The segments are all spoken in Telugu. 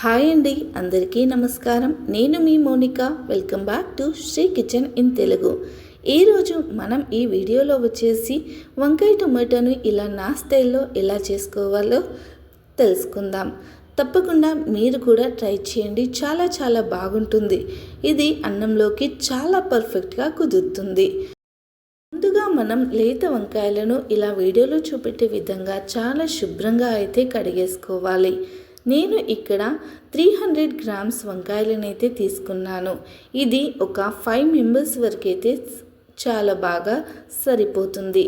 హాయ్ అండి అందరికీ నమస్కారం. నేను మీ Monika. Welcome back to Sri kitchen in Telugu ఈరోజు మనం ఈ వీడియోలో వచ్చేసి వంకాయ టొమాటోను ఇలా నా స్టైల్లో ఎలా చేసుకోవాలో తెలుసుకుందాం. తప్పకుండా మీరు కూడా ట్రై చేయండి. చాలా చాలా బాగుంటుంది. ఇది అన్నంలోకి చాలా పర్ఫెక్ట్గా కుదురుతుంది. ముందుగా మనం లేత వంకాయలను ఇలా వీడియోలో చూపెట్టే విధంగా చాలా శుభ్రంగా అయితే కడిగేసుకోవాలి. నేను ఇక్కడ త్రీ హండ్రెడ్ గ్రామ్స్ వంకాయలనైతే తీసుకున్నాను. ఇది ఒక ఫైవ్ మెంబర్స్ వరకైతే చాలా బాగా సరిపోతుంది.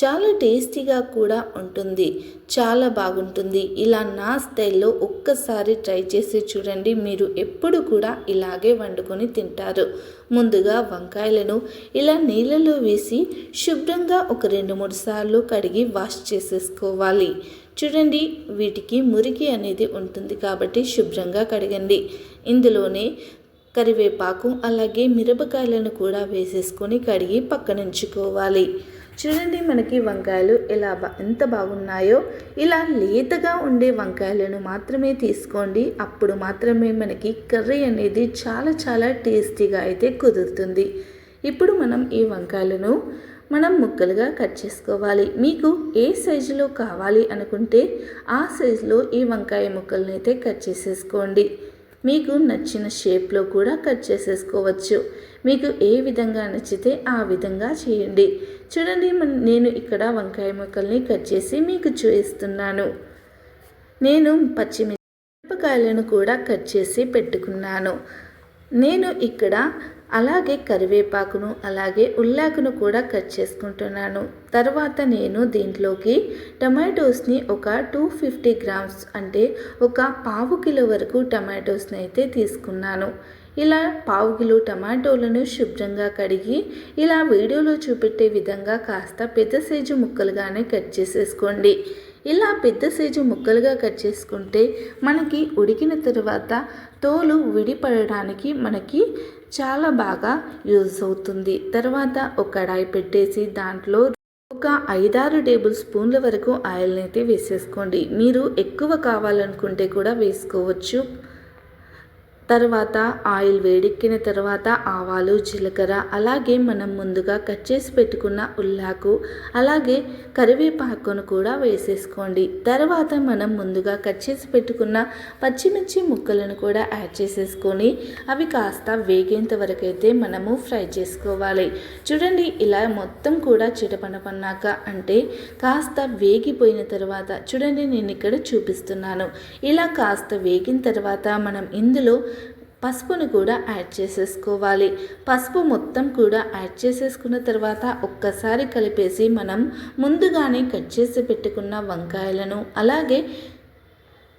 చాలా టేస్టీగా కూడా ఉంటుంది. చాలా బాగుంటుంది. ఇలా నా స్టైల్లో ఒక్కసారి ట్రై చేసి చూడండి. మీరు ఎప్పుడు కూడా ఇలాగే వండుకొని తింటారు. ముందుగా వంకాయలను ఇలా నీళ్ళలో వేసి శుభ్రంగా ఒక రెండు మూడు సార్లు కడిగి వాష్ చేసేసుకోవాలి. చూడండి వీటికి మురికి అనేది ఉంటుంది కాబట్టి శుభ్రంగా కడగండి. ఇందులోనే కరివేపాకు అలాగే మిరపకాయలను కూడా వేసేసుకొని కడిగి పక్కనుంచుకోవాలి. చూడండి మనకి వంకాయలు ఎలా బా ఎంత బాగున్నాయో. ఇలా లేతగా ఉండే వంకాయలను మాత్రమే తీసుకోండి. అప్పుడు మాత్రమే మనకి కర్రీ అనేది చాలా చాలా టేస్టీగా అయితే కుదురుతుంది. ఇప్పుడు మనం ఈ వంకాయలను మనం ముక్కలుగా కట్ చేసుకోవాలి. మీకు ఏ సైజులో కావాలి అనుకుంటే ఆ సైజులో ఈ వంకాయ ముక్కలను అయితే కట్ చేసేసుకోండి. మీకు నచ్చిన షేప్లో కూడా కట్ చేసేసుకోవచ్చు. మీకు ఏ విధంగా నచ్చితే ఆ విధంగా చేయండి. చూడండి నేను ఇక్కడ వంకాయ ముక్కల్ని కట్ చేసి మీకు చూపిస్తున్నాను. నేను పచ్చిమిరపకాయలను కూడా కట్ చేసి పెట్టుకున్నాను. నేను ఇక్కడ అలాగే కరివేపాకును అలాగే ఉల్లాకును కూడా కట్ చేసుకుంటున్నాను. తర్వాత నేను దీంట్లోకి టమాటోస్ని ఒక టూ ఫిఫ్టీ గ్రామ్స్ అంటే ఒక పావు కిలో వరకు టమాటోస్ని అయితే తీసుకున్నాను. ఇలా పావు కిలో టమాటోలను శుభ్రంగా కడిగి ఇలా వీడియోలో చూపెట్టే విధంగా కాస్త పెద్ద సైజు ముక్కలుగానే కట్ చేసేసుకోండి. ఇలా పెద్ద సైజు ముక్కలుగా కట్ చేసుకుంటే మనకి ఉడికిన తర్వాత తోలు విడిపడడానికి మనకి చాలా బాగా యూజ్ అవుతుంది. తర్వాత ఒక కడాయి పెట్టేసి దాంట్లో ఒక ఐదారు టేబుల్ స్పూన్ల వరకు ఆయిల్ని అయితే వేసేసుకోండి. మీరు ఎక్కువ కావాలనుకుంటే కూడా వేసుకోవచ్చు. తర్వాత ఆయిల్ వేడెక్కిన తర్వాత ఆవాలు జీలకర్ర అలాగే మనం ముందుగా కట్ చేసి పెట్టుకున్న ఉల్లాకు అలాగే కరివేపాకును కూడా వేసేసుకోండి. తర్వాత మనం ముందుగా కట్ చేసి పెట్టుకున్న పచ్చిమిర్చి ముక్కలను కూడా యాడ్ చేసేసుకొని అవి కాస్త వేగేంత వరకు అయితే మనము ఫ్రై చేసుకోవాలి. చూడండి ఇలా మొత్తం కూడా చిటపనపన్నాక అంటే కాస్త వేగిపోయిన తర్వాత చూడండి నేను ఇక్కడ చూపిస్తున్నాను. ఇలా కాస్త వేగిన తర్వాత మనం ఇందులో పసుపును కూడా యాడ్ చేసేసుకోవాలి. పసుపు మొత్తం కూడా యాడ్ చేసేసుకున్న తర్వాత ఒక్కసారి కలిపేసి మనం ముందుగానే కట్ చేసి పెట్టుకున్న వంకాయలను అలాగే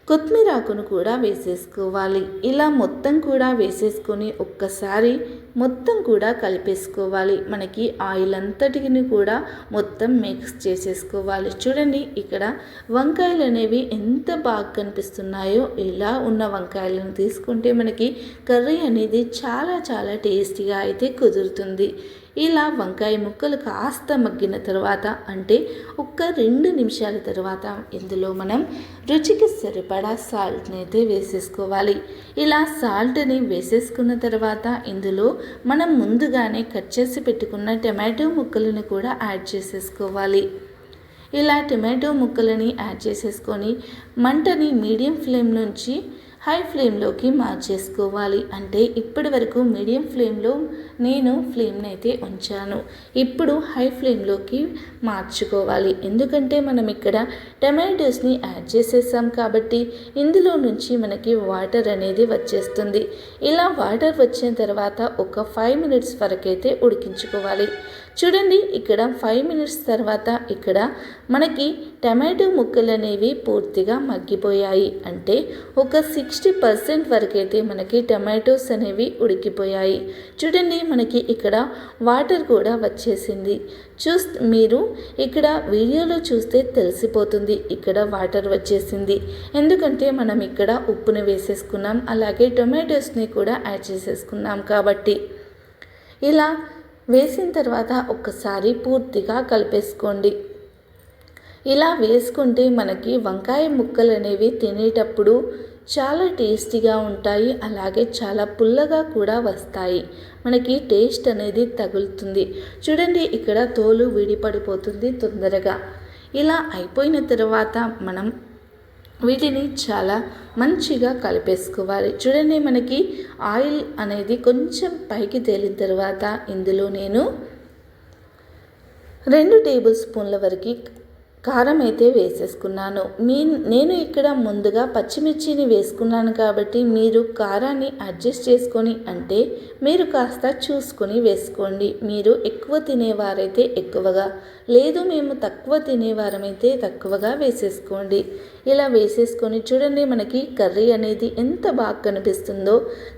కొత్తిమీర ఆకును కూడా వేసేసుకోవాలి. ఇలా మొత్తం కూడా వేసేసుకొని ఒక్కసారి మొత్తం కూడా కలిపేసుకోవాలి. మనకి ఆయిల్ అంతటిని కూడా మొత్తం మిక్స్ చేసేసుకోవాలి. చూడండి ఇక్కడ వంకాయలు అనేవి ఎంత బాగా కనిపిస్తున్నాయో. ఇలా ఉన్న వంకాయలను తీసుకుంటే మనకి కర్రీ అనేది చాలా చాలా టేస్టీగా అయితే కుదురుతుంది. ఇలా వంకాయ ముక్కలు కాస్త మగ్గిన తర్వాత అంటే ఒక్క రెండు నిమిషాల తర్వాత ఇందులో మనం రుచికి సరిపడా సాల్ట్ని అయితే వేసేసుకోవాలి. ఇలా సాల్ట్ని వేసేసుకున్న తర్వాత ఇందులో మనం ముందుగానే కట్ చేసి పెట్టుకున్న టమాటో ముక్కలను కూడా యాడ్ చేసేసుకోవాలి. ఇలా టమాటో ముక్కలని యాడ్ చేసేసుకొని మంటని మీడియం ఫ్లేమ్ నుంచి హై ఫ్లేమ్లోకి మార్చేసుకోవాలి. అంటే ఇప్పటి వరకు మీడియం ఫ్లేమ్లో నేను ఫ్లేమ్ని అయితే ఉంచాను. ఇప్పుడు హై ఫ్లేమ్లోకి మార్చుకోవాలి. ఎందుకంటే మనం ఇక్కడ టమాటోస్ని యాడ్ చేసేసాం కాబట్టి ఇందులో నుంచి మనకి వాటర్ అనేది వచ్చేస్తుంది. ఇలా వాటర్ వచ్చిన తర్వాత ఒక ఫైవ్ మినిట్స్ వరకు అయితే ఉడికించుకోవాలి. చూడండి ఇక్కడ ఫైవ్ మినిట్స్ తర్వాత ఇక్కడ మనకి టమాటో ముక్కలు అనేవి పూర్తిగా మగ్గిపోయాయి. అంటే ఒక సిక్స్టీ పర్సెంట్ వరకైతే మనకి టమాటోస్ అనేవి ఉడికిపోయాయి. చూడండి మనకి ఇక్కడ వాటర్ కూడా వచ్చేసింది. చూస్ మీరు ఇక్కడ వీడియోలో చూస్తే తెలిసిపోతుంది ఇక్కడ వాటర్ వచ్చేసింది. ఎందుకంటే మనం ఇక్కడ ఉప్పుని వేసేసుకున్నాం అలాగే టొమాటోస్ని కూడా యాడ్ చేసేసుకున్నాం కాబట్టి. ఇలా వేసిన తర్వాత ఒక్కసారి పూర్తిగా కలిపేసుకోండి. ఇలా వేసుకుంటే మనకి వంకాయ ముక్కలు అనేవి తినేటప్పుడు చాలా టేస్టీగా ఉంటాయి అలాగే చాలా పుల్లగా కూడా వస్తాయి. మనకి టేస్ట్ అనేది తగులుతుంది. చూడండి ఇక్కడ తోలు విడిపడిపోతుంది తొందరగా. ఇలా అయిపోయిన తర్వాత మనం వీటిని చాలా మంచిగా కలిపేసుకోవాలి. చూడండి మనకి ఆయిల్ అనేది కొంచెం పైకి తేలిన తర్వాత ఇందులో నేను రెండు టేబుల్ స్పూన్ల వరకు కారం అయితే వేసేసుకున్నాను. మీ నేను ఇక్కడ ముందుగా పచ్చిమిర్చిని వేసుకున్నాను కాబట్టి మీరు కారాన్ని అడ్జస్ట్ చేసుకొని అంటే మీరు కాస్త చూసుకొని వేసుకోండి. మీరు ఎక్కువ తినేవారైతే ఎక్కువగా లేదు మేము తక్కువ తినేవారమైతే తక్కువగా వేసేసుకోండి. ఇలా వేసేసుకొని చూడండి మనకి కర్రీ అనేది ఎంత బాగా కనిపిస్తుందో.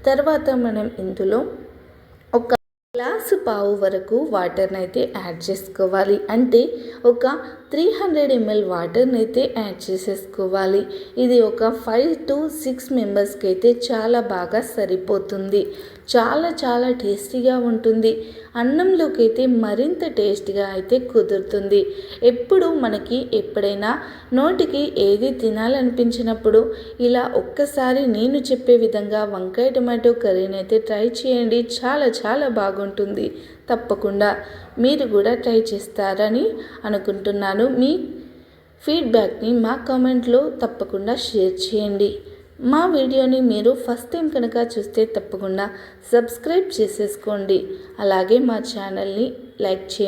తర్వాత మనం ఇందులో ఒక గ్లాసు పావు వరకు వాటర్ని అయితే యాడ్ చేసుకోవాలి. అంటే ఒక త్రీ హండ్రెడ్ ఎంఎల్ వాటర్ని అయితే యాడ్ చేసేసుకోవాలి. ఇది ఒక ఫైవ్ టు సిక్స్ మెంబర్స్కి అయితే చాలా బాగా సరిపోతుంది. చాలా చాలా టేస్టీగా ఉంటుంది. అన్నంలోకి అయితే మరింత టేస్ట్గా అయితే కుదురుతుంది. ఎప్పుడు మనకి ఎప్పుడైనా నోటికి ఏది తినాలనిపించినప్పుడు ఇలా ఒక్కసారి నేను చెప్పే విధంగా వంకాయ టమాటో కర్రీని అయితే ట్రై చేయండి. చాలా చాలా బాగుంటుంది. తప్పకుండా మీరు కూడా ట్రై చేస్తారని అనుకుంటున్నాను. మీ ఫీడ్బ్యాక్ని మా కామెంట్లో తప్పకుండా షేర్ చేయండి. మా వీడియోని మీరు ఫస్ట్ టైం కనుక చూస్తే తప్పకుండా సబ్స్క్రైబ్ చేసేసుకోండి. అలాగే మా ఛానల్ని లైక్ చేయండి.